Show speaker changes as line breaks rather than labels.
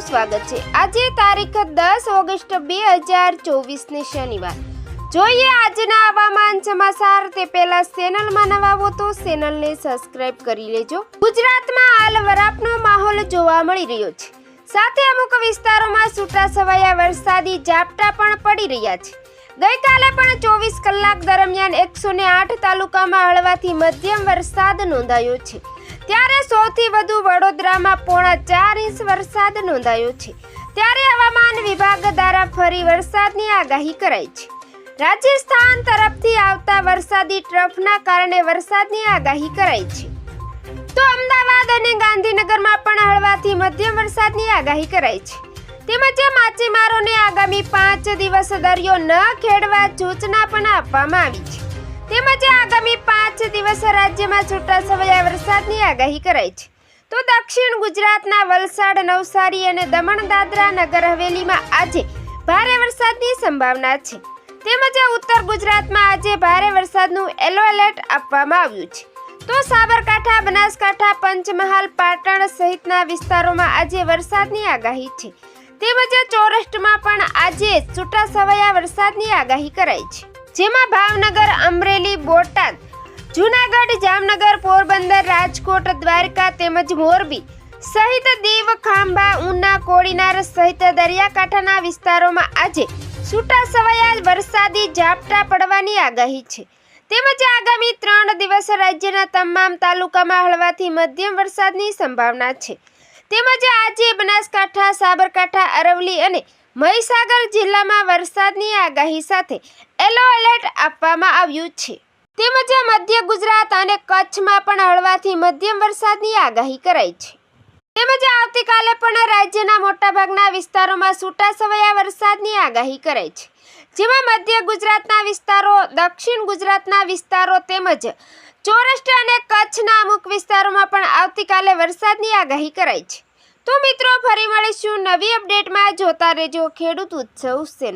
સ્વાગત છે. આજે તારીખ દસ ઓગસ્ટ બે હજાર શનિવાર. જોઈએ આજના હવામાન સમાચાર. તે પહેલા ચેનલમાં નવા હો તો ચેનલને સબસ્ક્રાઇબ કરી લેજો. ગુજરાતમાં હાલ વરાપનો માહોલ જોવા મળી રહ્યો છે. સાથે અમુક વિસ્તારોમાં છૂટા છવાયા વરસાદી ઝાપટા પણ પડી રહ્યા છે. ગઈકાલે પણ ચોવીસ કલાક દરમિયાન એકસો ને આઠ તાલુકામાં હળવાથી મધ્યમ વરસાદ નોંધાયો છે. ત્યારે સૌથી વધુ વડોદરામાં પોણા ચાર ઇંચ વરસાદ નોંધાયો છે. ત્યારે હવામાન વિભાગ દ્વારા ફરી વરસાદની આગાહી કરાઈ છે. રાજસ્થાન તરફથી આવતા વરસાદી ટ્રફના કારણે વરસાદની આગાહી કરાઈ છે. તો અમદાવાદ અને ગાંધીનગરમાં પણ હળવાથી મધ્યમ વરસાદની આગાહી કરાઈ છે. તેમજ માછીમારોને આગામી પાંચ દિવસ દરિયો ન ખેડવા સૂચના પણ આપવામાં આવી છે. તેમજ આગામી પાંચ દિવસ રાજ્યમાં છૂટાછવાયા વરસાદની આગાહી કરાઈ છે. તો દક્ષિણ ગુજરાતના વલસાડ, નવસારી અને દમણ, દાદરા, નગર હવેલીમાં આજે ભારે વરસાદની સંભાવના છે. તેમજ ઉત્તર ગુજરાતમાં આજે ભારે વરસાદનું યલો એલર્ટ આપવામાં આવ્યું છે. તો સાબરકાંઠા, બનાસકાંઠા, પંચમહાલ, પાટણ સહિતના વિસ્તારોમાં આજે વરસાદની આગાહી છે. તેમજ ચોરસ્ટમાં પણ આજે છૂટાછવાયા વરસાદની આગાહી કરાઈ છે. જેમાં ભાવનગર અમરેલી બોટાદ, જૂનાગઢ, જામનગર, પોરબંદર, રાજકોટ, દ્વારકા તેમજ મોરબી સહિત દીવ ખાંભા ઉના, કોડીનાર સહિત દરિયાકાંઠાના વિસ્તારોમાં આજે છૂટાછવાયા વરસાદી ઝાપટા પડવાની આગાહી છે. તેમજ આગામી ત્રણ દિવસ રાજ્યના તમામ તાલુકામાં હળવાથી મધ્યમ વરસાદની સંભાવના છે. તેમજ આજે બનાસકાંઠા, સાબરકાંઠા અરવલી અને મહીસાગર જિલ્લામાં વરસાદની આગાહી સાથે યલો એલર્ટ આપવામાં આવ્યું છે. તેમજ મધ્ય ગુજરાત અને કચ્છમાં પણ હળવાથી મધ્યમ વરસાદની આગાહી કરાઈ છે. તેમજ આવતીકાલે પણ રાજ્યના મોટાભાગના વિસ્તારોમાં છૂટાછવાયા વરસાદની આગાહી કરાઈ છે. જેમાં મધ્ય ગુજરાતના વિસ્તારો, દક્ષિણ ગુજરાતના વિસ્તારો તેમજ સૌરાષ્ટ્ર અને કચ્છના અમુક વિસ્તારોમાં પણ આવતીકાલે વરસાદની આગાહી કરાઈ છે. તો મિત્રો ફરી મળીશું નવી અપડેટમાં જોતા રહેજો ખેડૂત ઉત્સવ સેના.